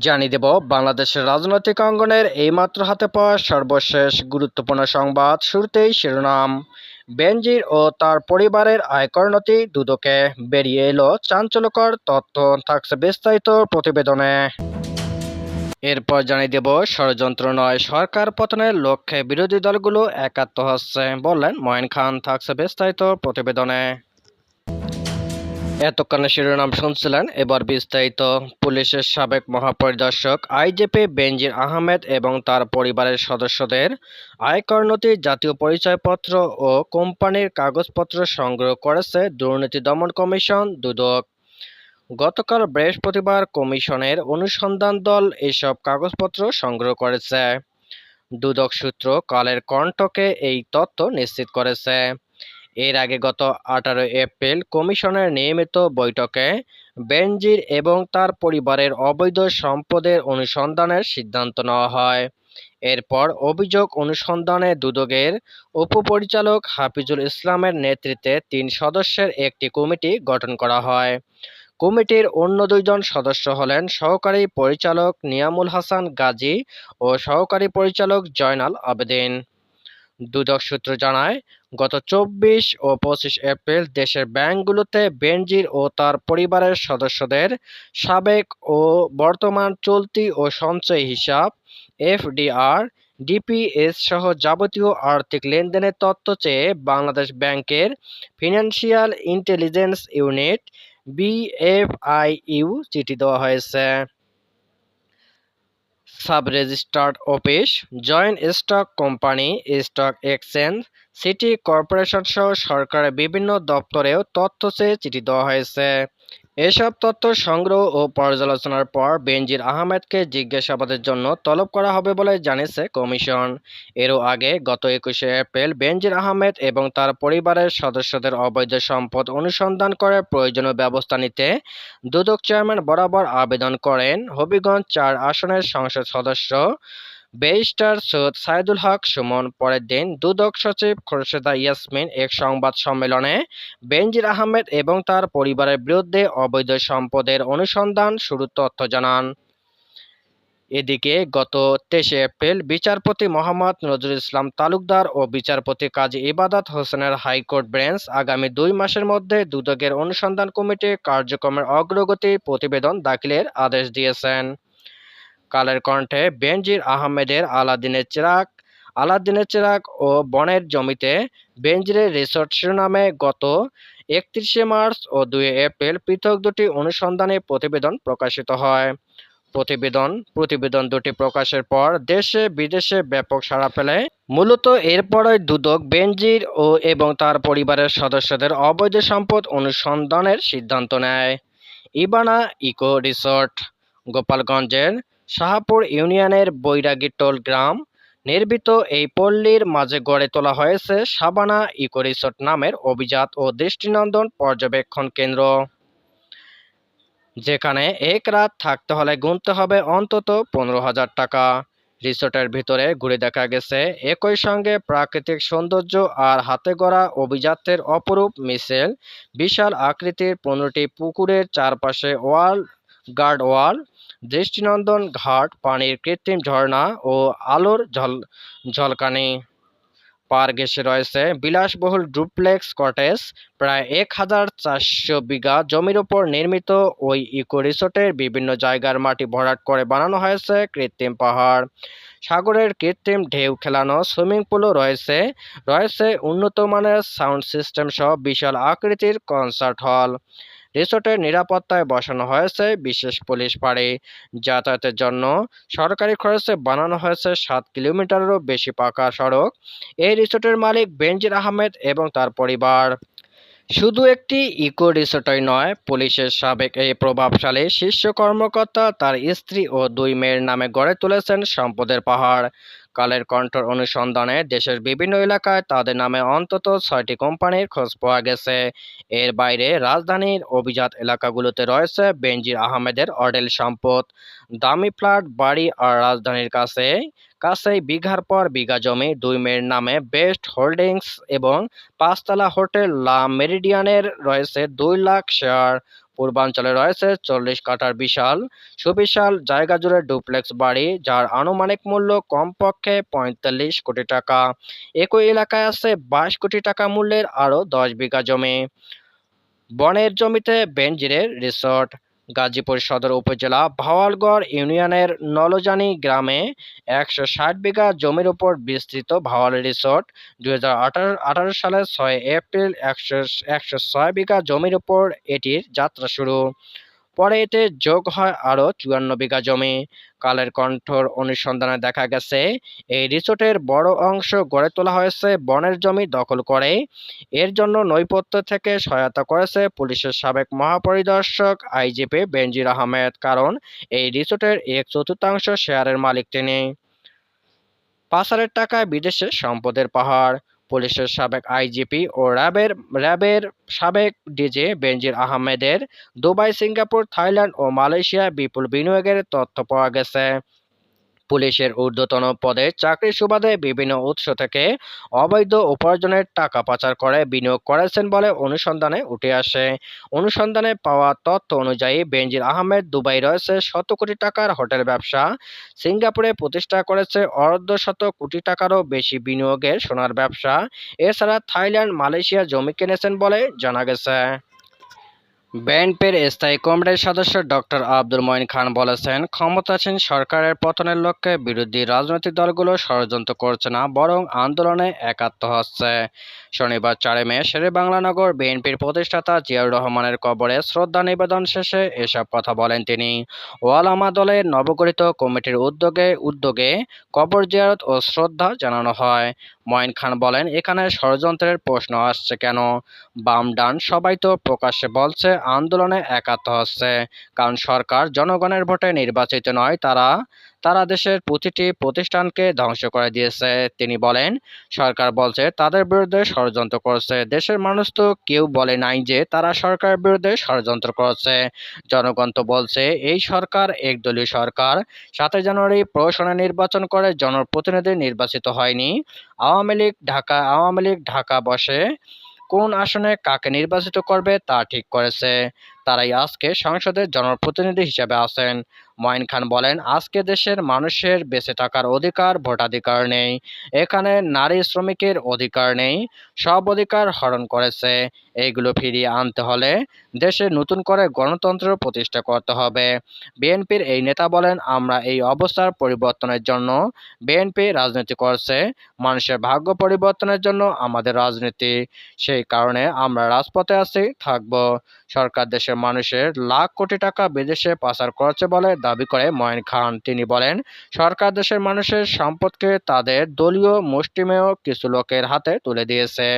জানিয়ে দেব, বাংলাদেশের রাজনৈতিক অঙ্গনের এইমাত্র হাতে পাওয়া সর্বশেষ গুরুত্বপূর্ণ সংবাদ শুরুতেই শিরোনাম। বেনজির ও তার পরিবারের আয়কর নথি দুদকে বেরিয়ে এলো চাঞ্চল্যকর তথ্য, থাকছে বিস্তারিত প্রতিবেদনে। এরপর জানিয়ে দেব, ষড়যন্ত্র নয়, সরকার পতনের লক্ষ্যে বিরোধী দলগুলো একাত্ম হচ্ছে, বললেন ময়ন খান, থাকছে বিস্তারিত প্রতিবেদনে। এতক্ষণে শিরোনাম শুনছিলেন। এবার বিস্তারিত পুলিশের সাবেক মহাপরিদর্শক আইজেপি বেনজির আহমেদ এবং তার পরিবারের সদস্যদের আয়কর নথি, জাতীয় পরিচয়পত্র ও কোম্পানির কাগজপত্র সংগ্রহ করেছে দুর্নীতি দমন কমিশন দুদক। গতকাল বৃহস্পতিবার কমিশনের অনুসন্ধান দল এসব কাগজপত্র সংগ্রহ করেছে। দুদক সূত্র কালের কণ্ঠকে এই তথ্য নিশ্চিত করেছে। এর আগে গত আঠারো এপ্রিল কমিশনের নিয়মিত বৈঠকে বেনজির এবং তার পরিবারের অবৈধ সম্পদের অনুসন্ধানের সিদ্ধান্ত নেওয়া হয়। এরপর অভিযোগ অনুসন্ধানে দুদকের উপপরিচালক হাফিজুল ইসলামের নেতৃত্বে তিন সদস্যের একটি কমিটি গঠন করা হয়। কমিটির অন্য দুইজন সদস্য হলেন সহকারী পরিচালক নিয়ামুল হাসান গাজী ও সহকারী পরিচালক জয়নাল আবেদিন। দুদক সূত্র জানায় গত চব্বিশ ও পঁচিশ এপ্রিল দেশের ব্যাংকগুলোতে বেনজির ও তার পরিবারের সদস্যদের সাবেক ও বর্তমান চলতি ও সঞ্চয় হিসাব, এফডিআর, ডিপিএস সহ যাবতীয় আর্থিক লেনদেনের তথ্য চেয়ে বাংলাদেশ ব্যাংকের ফিনান্সিয়াল ইন্টেলিজেন্স ইউনিট, বিএফআইইউ, চিঠি দেওয়া হয়েছে। Sub registered office, joint stock company, stock exchange city corporation সহ সরকারের বিভিন্ন দপ্তরেও তথ্য চেয়ে চিঠি দেওয়া হয়েছে। এসব তথ্য সংগ্রহ ও পর্যালোচনার পর বেনজির আহমেদকে জিজ্ঞাসাবাদের জন্য তলব করা হবে বলে জানিয়েছে কমিশন। এরও আগে গত একুশে এপ্রিল বেনজির আহমেদ এবং তার পরিবারের সদস্যদের অবৈধ সম্পদ অনুসন্ধান করে প্রয়োজনীয় ব্যবস্থা নিতে দুদক চেয়ারম্যান বরাবর আবেদন করেন। হবিগঞ্জ চার আসনের সংসদ সদস্য ব্যারিস্টার সৈয়দ সাইদুল হক সুমন, পরের দিন দুদক সচিব খোরশেদা ইয়াসমিন এক সংবাদ সম্মেলনে বেনজির আহমেদ এবং তার পরিবারের বিরুদ্ধে অবৈধ সম্পদের অনুসন্ধান শুরুর তথ্য জানান। এদিকে গত তেইশে এপ্রিল বিচারপতি মোহাম্মদ নজরুল ইসলাম তালুকদার ও বিচারপতি কাজী ইবাদত হোসেনের হাইকোর্ট বেঞ্চ আগামী দুই মাসের মধ্যে দুদকের অনুসন্ধান কমিটি কার্যক্রমের অগ্রগতি প্রতিবেদন দাখিলের আদেশ দিয়েছেন। কালের কণ্ঠে বেনজির আহমেদের আলাদিনের চিরাগ। আলাদিনের চিরাগ ও বনের জমিতে বেনজিরের রিসোর্ট শিরোনামে গত একত্রিশে মার্চ ও দুই এপ্রিল পৃথক দুটি অনুসন্ধানী প্রতিবেদন প্রকাশিত হয়। প্রতিবেদন প্রতিবেদন দুটি প্রকাশের পর দেশে বিদেশে ব্যাপক সাড়া ফেলে মূলত এরপরই দুদক বেনজির ও এবং তার পরিবারের সদস্যদের অবৈধ সম্পদ অনুসন্ধানের সিদ্ধান্ত নেয়। ইবানা ইকো রিসোর্ট, গোপালগঞ্জের শাহপুর ইউনিয়নের বৈরাগীটোল গ্রাম নির্মিত এই পল্লীর মাঝে গড়ে তোলা হয়েছে সাবানা ইকো রিসোর্ট নামের অভিজাত ও দৃষ্টিনন্দন পর্যবেক্ষণ কেন্দ্র। যেখানে এক রাত থাকতে হলে গুনতে হবে অন্তত পনেরো হাজার টাকা। রিসোর্টের ভিতরে ঘুরে দেখা গেছে একই সঙ্গে প্রাকৃতিক সৌন্দর্য আর হাতে গড়া অভিজাত্যের অপরূপ মিশেল, বিশাল আকৃতির পনেরোটি পুকুরের চারপাশে ওয়াল, গার্ড ওয়াল দৃষ্টিনন্দন ঘাট, পানির কৃত্রিম ঝর্ণা ও আলোর ঝল, ঝলকানি পার ঘেঁষে রয়েছে। বিলাসবহুল ডুপ্লেক্স কটেজ, প্রায় এক হাজার চারশো বিঘা জমির ওপর নির্মিত ওই ইকো রিসোর্টের বিভিন্ন জায়গার মাটি ভরাট করে বানানো হয়েছে কৃত্রিম পাহাড়। সাগরের কৃত্রিম ঢেউ খেলানো সুইমিং পুলও রয়েছে। রয়েছে উন্নত মানের সাউন্ড সিস্টেম সহ বিশাল আকৃতির কনসার্ট হল। রিসোর্টের নিরাপত্তায় বসানো হয়েছে বিশেষ পুলিশ পাড়ি। যাতায়াতের জন্য সরকারি খরচে বানানো হয়েছে সাত কিলোমিটারেরও বেশি পাকা সড়ক। এই রিসোর্টের মালিক বেনজির আহমেদ এবং তার পরিবার। শুধু একটি ইকো রিসোর্টই নয়, পুলিশের সাবেক এই প্রভাবশালী শীর্ষ কর্মকর্তা তার স্ত্রী ও দুই মেয়ের নামে গড়ে তুলেছেন সম্পদের পাহাড়। কালের কণ্ঠর অনুসন্ধানে দেশের বিভিন্ন এলাকায় তাদের নামে অন্তত ছয়টি কোম্পানির খোঁজ পাওয়া গেছে। এর বাইরে রাজধানীর অভিজাত এলাকাগুলোতে রয়েছে বেনজির আহমেদের অডেল সম্পদ। দামি ফ্ল্যাট, বাড়ি আর রাজধানীর কাছে কাছেই বিঘার পর বিঘা জমি, দুই মেয়ের নামে বেস্ট হোল্ডিংস এবং পাঁচতলা হোটেল লা মেরিডিয়ানের রয়েছে দুই লাখ শেয়ার। পূর্বাঞ্চলে রয়েছে চল্লিশ কাঠার বিশাল, সুবিশাল, জায়গা জুড়ে ডুপ্লেক্স বাড়ি, যার আনুমানিক মূল্য কমপক্ষে পঁয়তাল্লিশ কোটি টাকা। একই এলাকায় আছে বাইশ কোটি টাকা মূল্যের আরও দশ বিঘা জমি। বনের জমিতে বেঞ্জিরের রিসোর্ট। গাজীপুর সদর উপজেলা ভাওয়ালগড় ইউনিয়নের নলজানি গ্রামে একশো ষাট বিঘা জমির উপর বিস্তৃত ভাওয়াল রিসোর্ট দুই হাজার সালের ছয় এপ্রিল একশো একশো ছয় বিঘা জমির উপর এটির যাত্রা শুরু। পরে এতে যোগ হয় আরও চুয়ান্ন বিঘা জমি। কালের কণ্ঠর অনুসন্ধানে দেখা গেছে, এই রিসোর্টের বড় অংশ গড়ে তোলা হয়েছে বনের জমি দখল করে। এর জন্য নৈপথ্য থেকে সহায়তা করেছে পুলিশের সাবেক মহাপরিদর্শক আইজিপি বেনজির আহমেদ, কারণ এই রিসোর্টের এক চতুর্থাংশ শেয়ারের মালিক তিনি। পাচারের টাকায় বিদেশে সম্পদের পাহাড় পুলিশের সাবেক আইজিপি ও র্যাবের র্যাবের সাবেক ডিজে বেনজির আহমেদের দুবাই, সিঙ্গাপুর, থাইল্যান্ড ও মালয়েশিয়া বিপুল বিনিয়োগের তথ্য পাওয়া গেছে। পুলিশের ঊর্ধ্বতন পদে চাকরির সুবাদে বিভিন্ন উৎস থেকে অবৈধ উপার্জনের টাকা পাচার করে, বিনিয়োগ করেছেন বলে অনুসন্ধানে উঠে আসে। অনুসন্ধানে পাওয়া তথ্য অনুযায়ী, বেনজির আহমেদ দুবাই রয়েছে শত কোটি টাকার হোটেল ব্যবসা। সিঙ্গাপুরে প্রতিষ্ঠা করেছে অর্ধ শত কোটি টাকারও বেশি বিনিয়োগের সোনার ব্যবসা। এছাড়া থাইল্যান্ড, মালয়েশিয়া জমি কিনেছেন বলে জানা গেছে। বিএনপির স্থায়ী কমিটির সদস্য ডক্টর আব্দুল মঈন খান বলেছেন, ক্ষমতাসীন সরকারের পতনের লক্ষ্যে বিরোধী রাজনৈতিক দলগুলো ষড়যন্ত্র করছে না, বরং আন্দোলনে একাত্ম হচ্ছে। শনিবার চারে মে শেরেবাংলানগর বিএনপির প্রতিষ্ঠাতা জিয়াউর রহমানের কবরে শ্রদ্ধা নিবেদন শেষে এসব কথা বলেন তিনি। ওয়ালামা দলের নবগঠিত কমিটির উদ্যোগে উদ্যোগে কবর জিয়ারত ও শ্রদ্ধা জানানো হয়। মঈন খান বলেন, এখানে ষড়যন্ত্রের প্রশ্ন আসছে কেন? বাম ডান সবাই তো প্রকাশ্যে বলছে আন্দোলনে একাত্ম হচ্ছে। কারণ সরকার জনগণের ভোটে নির্বাচিত নয়, তারা তারা দেশের প্রতিটি প্রতিষ্ঠানকে ধ্বংস করে দিয়েছে। তিনি বলেন, সরকার বলছে, তাদের বিরুদ্ধে ষড়যন্ত্র করছে। দেশের মানুষ তো কেউ বলে নাই যে তারা সরকারের বিরুদ্ধে ষড়যন্ত্র করছে। জনগণ তো বলছে, এই সরকার একদলীয় সরকার। সাতই জানুয়ারি প্রশাসনে নির্বাচন করে জনপ্রতিনিধি নির্বাচিত হয়নি। আওয়ামী লীগ ঢাকা, আওয়ামী লীগ ঢাকা বসে কোন আসনে কাকে নির্বাচিত করবে তা ঠিক করেছে। তারাই আজকে সংসদের জনপ্রতিনিধি হিসেবে আছেন। মঈন খান বলেন, আজকে দেশের মানুষের বেঁচে থাকার অধিকার ভোটাধিকার নেই, এখানে নারী শ্রমিকের অধিকার নেই, সব অধিকার হরণ করেছে, এইগুলো ফিরিয়ে আনতে হলে দেশে নতুন করে গণতন্ত্র প্রতিষ্ঠা করতে হবে। বিএনপির এই নেতা বলেন, আমরা এই অবস্থার পরিবর্তনের জন্য বিএনপি রাজনীতি করছে, মানুষের ভাগ্য পরিবর্তনের জন্য আমাদের রাজনীতি, সেই কারণে আমরা রাজপথে আছি, থাকব। সরকার দেশের মানুষের লাখ কোটি টাকা বিদেশে পাচার করেছে বলে দাবি করে মঈন খান। তিনি বলেন, সরকার দেশের মানুষের সম্পদকে তাদের দলীয় মুষ্টিমেয় কিছু লোকের হাতে তুলে দিয়েছে।